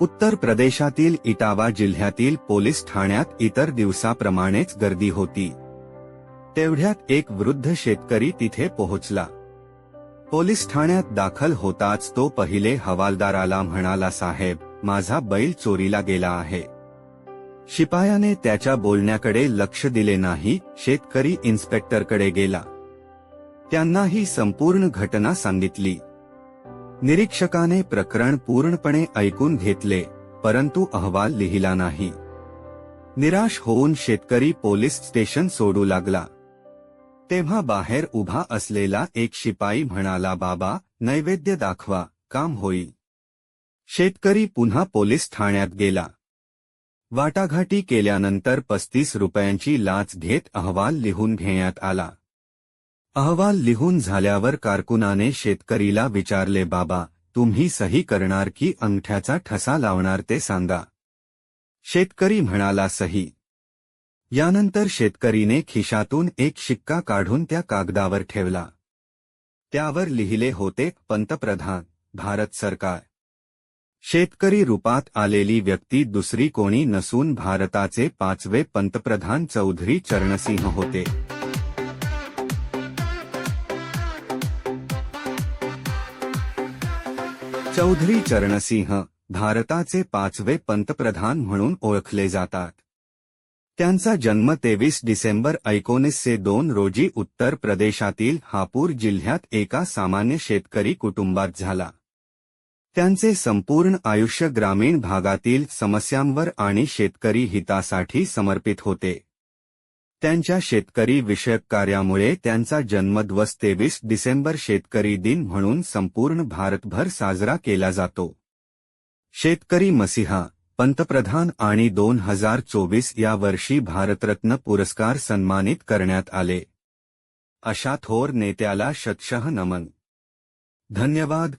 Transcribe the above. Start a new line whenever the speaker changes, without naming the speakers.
उत्तर प्रदेशातील इटावा जिल्ह्यातील पोलीस ठाण्यात इतर दिवसाप्रमाणेच गर्दी होती. तेवढ्यात एक वृद्ध शेतकरी तिथे पोहोचला. पोलीस ठाण्यात दाखल होताच तो पहिले हवालदाराला म्हणाला साहेब माझा बैल चोरीला गेला आहे. शिपायाने त्याच्या बोलण्याकडे लक्ष दिले नाही शेतकरी इन्स्पेक्टरकडे गेला. त्यांना ही संपूर्ण घटना सांगितली. निरीक्षकाने प्रकरण पूर्णपणे ऐकून घेतले परंतु अहवाल लिहिला नाही. निराश होऊन शेतकरी पोलीस स्टेशन सोडू लागला. तेव्हा बाहेर उभा असलेला एक शिपाई म्हणाला बाबा नैवेद्य दाखवा काम होईल. शेतकरी पुन्हा पोलीस ठाण्यात गेला. वाटाघाटी केल्यानंतर पस्तीस रुपयांची लाच घेत अहवाल लिहून घेण्यात आला. अहवाल लिहून झाल्यावर कारकुनाने शेतकरीला विचारले बाबा तुम्ही सही करणार की अंगठ्याचा ठसा लावणार ते सांगा. शेतकरी म्हणाला सही. यानंतर शेतकरीने खिशातून एक शिक्का काढून त्या कागदावर ठेवला. त्यावर लिहिले होते पंतप्रधान भारत सरकार. शेतकरी रूपात आलेली व्यक्ती दुसरी कोणी नसून भारताचे पाचवे पंतप्रधान चौधरी चरणसिंह होते. चौधरी चरणसिंह भारताचे पाचवे पंतप्रधान म्हणून ओळखले जातात. त्यांचा जन्म तेवीस डिसेंबर एकोणीसशे दोन रोजी उत्तर प्रदेशातील हापूर जिल्ह्यात एका सामान्य शेतकरी कुटुंबात झाला. त्यांचे संपूर्ण आयुष्य ग्रामीण भागातील समस्यांवर आणि शेतकरी हितासाठी समर्पित होते. त्यांच्या शेतकरी विषयक कार्यामुळे त्यांचा जन्मदिवस तेवीस डिसेंबर शेतकरी दिन म्हणून संपूर्ण भारतभर साजरा केला जातो. शेतकरी मसिहा पंतप्रधान आणि दोन हजार चोवीस या वर्षी भारतरत्न पुरस्कार सन्मानित करण्यात आले. अशा थोर नेत्याला शतशः नमन. धन्यवाद.